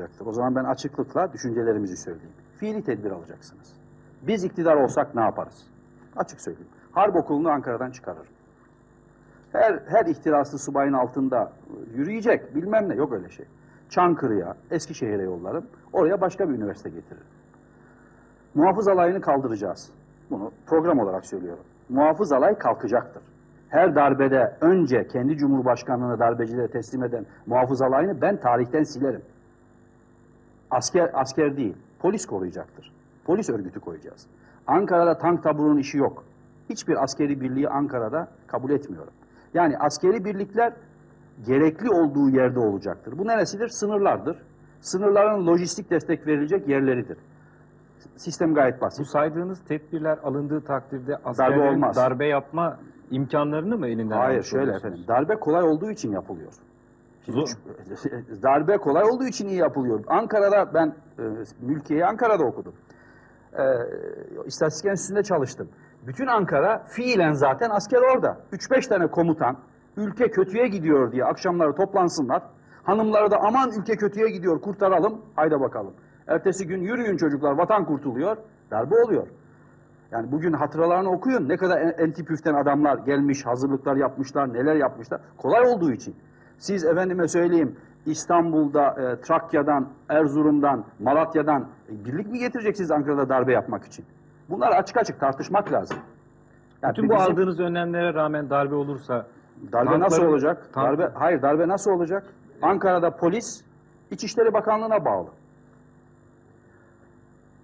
olacaktır. O zaman ben açıklıkla düşüncelerimizi söyleyeyim. Fiili tedbir alacaksınız. Biz iktidar olsak ne yaparız? Açık söyleyeyim. Harp okulunu Ankara'dan çıkarırım. Her, her ihtiraslı subayın altında yürüyecek bilmem ne yok öyle şey. Çankırı'ya, Eskişehir'e yollarım. Oraya başka bir üniversite getiririm. Muhafız alayını kaldıracağız. Bunu program olarak söylüyorum. Muhafız alay kalkacaktır. Her darbede önce kendi cumhurbaşkanlığını darbecilere teslim eden muhafız alayını ben tarihten silerim. Asker asker değil, polis koruyacaktır. Polis örgütü koyacağız. Ankara'da tank taburunun işi yok. Hiçbir askeri birliği Ankara'da kabul etmiyorum. Yani askeri birlikler gerekli olduğu yerde olacaktır. Bu neresidir? Sınırlardır. Sınırların lojistik destek verilecek yerleridir. Sistem gayet basit. Bu saydığınız tedbirler alındığı takdirde askerlerin olmaz. darbe yapma imkanlarını mı elinden Hayır şöyle efendim. Darbe kolay olduğu için yapılıyor. Zor. şu- darbe kolay olduğu için iyi yapılıyor. Ankara'da ben e, mülkiyeyi Ankara'da okudum. E, İstatistik Enstitüsü'nde çalıştım. Bütün Ankara fiilen zaten asker orada. 3-5 tane komutan ülke kötüye gidiyor diye akşamları toplansınlar. Hanımları da aman ülke kötüye gidiyor kurtaralım. Hayda bakalım. Ertesi gün yürüyün çocuklar vatan kurtuluyor. Darbe oluyor. Yani bugün hatıralarını okuyun. Ne kadar en- enti püften adamlar gelmiş, hazırlıklar yapmışlar, neler yapmışlar. Kolay olduğu için. Siz efendime söyleyeyim İstanbul'da, e, Trakya'dan, Erzurum'dan, Malatya'dan e, birlik mi getireceksiniz Ankara'da darbe yapmak için? Bunlar açık açık tartışmak lazım. Yani Bütün bu bizim- aldığınız önlemlere rağmen darbe olursa Darbe nasıl tankların- olacak? tank- Darbe hayır darbe nasıl olacak? Ankara'da polis İçişleri Bakanlığı'na bağlı.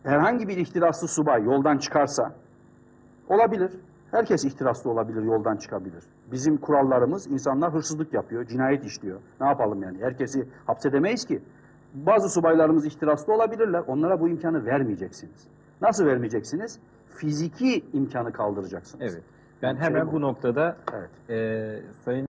Herhangi bir ihtiraslı subay yoldan çıkarsa olabilir. Herkes ihtiraslı olabilir, yoldan çıkabilir. Bizim kurallarımız insanlar hırsızlık yapıyor, cinayet işliyor. Ne yapalım yani? Herkesi hapsedemeyiz ki. Bazı subaylarımız ihtiraslı olabilirler. Onlara bu imkanı vermeyeceksiniz. Nasıl vermeyeceksiniz? Fiziki imkanı kaldıracaksınız. evet. Ben Şey hemen bu. bu noktada Evet. e, Sayın